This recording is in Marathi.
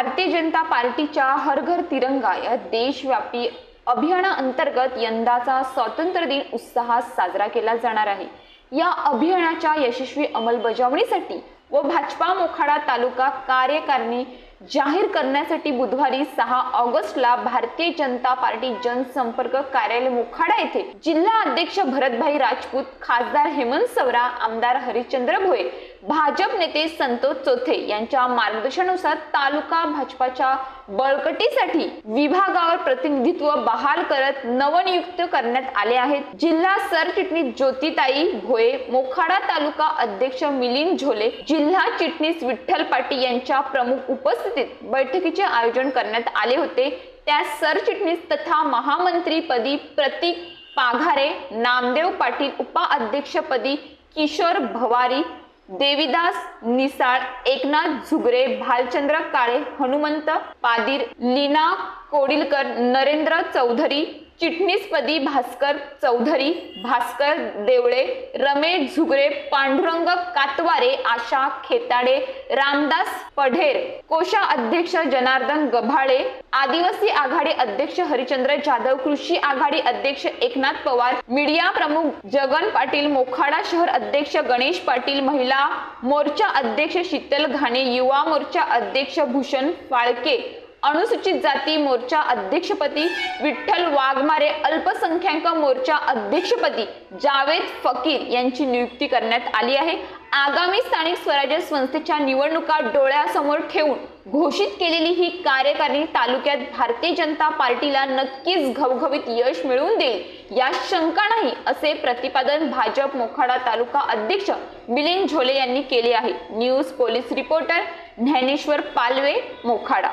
भारतीय जनता पार्टीच्या हर घर तिरंगा या देशव्यापी अभियानाअंतर्गत यंदाचा स्वातंत्र्य दिन उत्साहात साजरा केला जाणार आहे. या अभियानाच्या यशस्वी अंमलबजावणीसाठी व भाजपा मोखाडा तालुका कार्यकारिणी जाहीर करण्यासाठी बुधवारी सहा ऑगस्टला भारतीय जनता पार्टी जनसंपर्क कार्यालय मोखाडा येथे जिल्हा अध्यक्ष भरतभाई राजपूत खासदार हेमंत सवरा आमदार हरिश्चंद्र भोये भाजप नेते संतोष चोथे यांच्या मार्गदर्शनानुसार तालुका भाजपाच्या बळकटीसाठी विभागावर प्रतिनिधित्व बहाल करत नवनियुक्त करण्यात आले आहेत. जिल्हा सरचिटणीस ज्योतिताई भोये मोखाडा तालुका अध्यक्ष मिलिंद झोले जिल्हा चिटणीस विठ्ठल पाटील यांच्या प्रमुख उपस्थितीत बैठकीचे आयोजन करण्यात आले होते. त्या सरचिटणीस तथा महामंत्रीपदी प्रतीक पाघारे नामदेव पाटील उपाध्यक्षपदी किशोर भवारी देविदास निसाळ एकनाथ झुगरे भालचंद्र काळे हनुमंत पादीर लीना कोडिलकर नरेंद्र चौधरी चिटणीसपदी भास्कर चौधरी भास्कर देवळे रमेश झुगरे पांडुरंग कातवारे आशा खेताडे रामदास पढेर कोशा अध्यक्ष जनार्दन गभाळे आदिवासी आघाडी अध्यक्ष हरिचंद्र जाधव कृषी आघाडी अध्यक्ष एकनाथ पवार मीडिया प्रमुख जगन पाटील मोखाडा शहर अध्यक्ष गणेश पाटील महिला मोर्चा अध्यक्ष शीतल घाणे युवा मोर्चा अध्यक्ष भूषण फाळके अनुसूचित जाती मोर्चा अध्यक्षपदी विठ्ठल वाघमारे अल्पसंख्याक मोर्चा अध्यक्षपदी जावेद फकीर यांची नियुक्ती करण्यात आली आहे. आगामी स्थानिक स्वराज्य संस्थेच्या निवडणुका डोळ्यासमोर ठेवून घोषित केलेली ही कार्यकारिणी तालुक्यात भारतीय जनता पार्टीला नक्कीच घवघवीत यश मिळवून देईल या शंका नाही असे प्रतिपादन भाजप मोखाडा तालुका अध्यक्ष मिलिंद झोले यांनी केले आहे. News police reporter Dnyaneshwar Palve Mokhada.